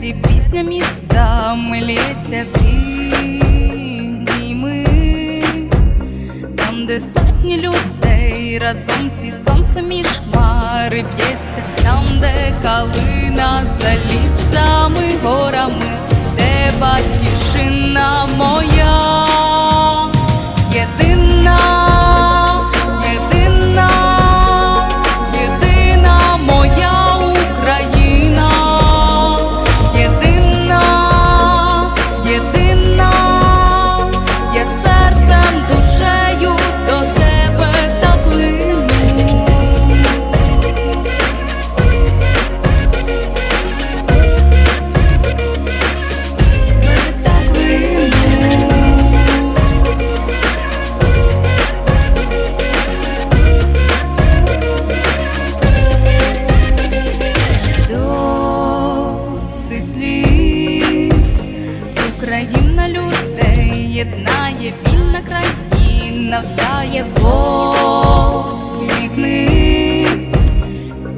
серці піснями здам лється піднімись, там, де сотні людей разом зі сонцем і хмари б'ється, там, де калина за лісами горами, де батьків. Україна людей єднає вільна країна, встає посміхнись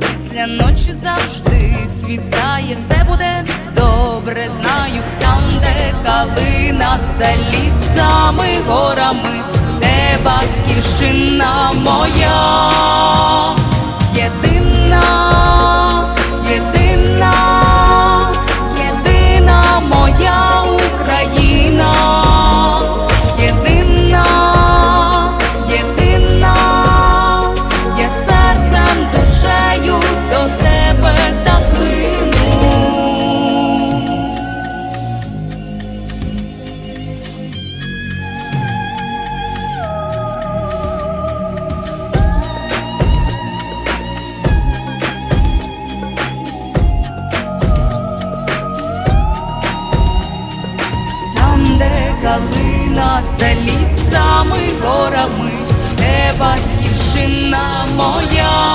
Після ночі завжди світає, все буде добре, знаю, там, де калина за лісами, горами, де батьківщина моя. Калина за лісами, горами, е батьківщина моя.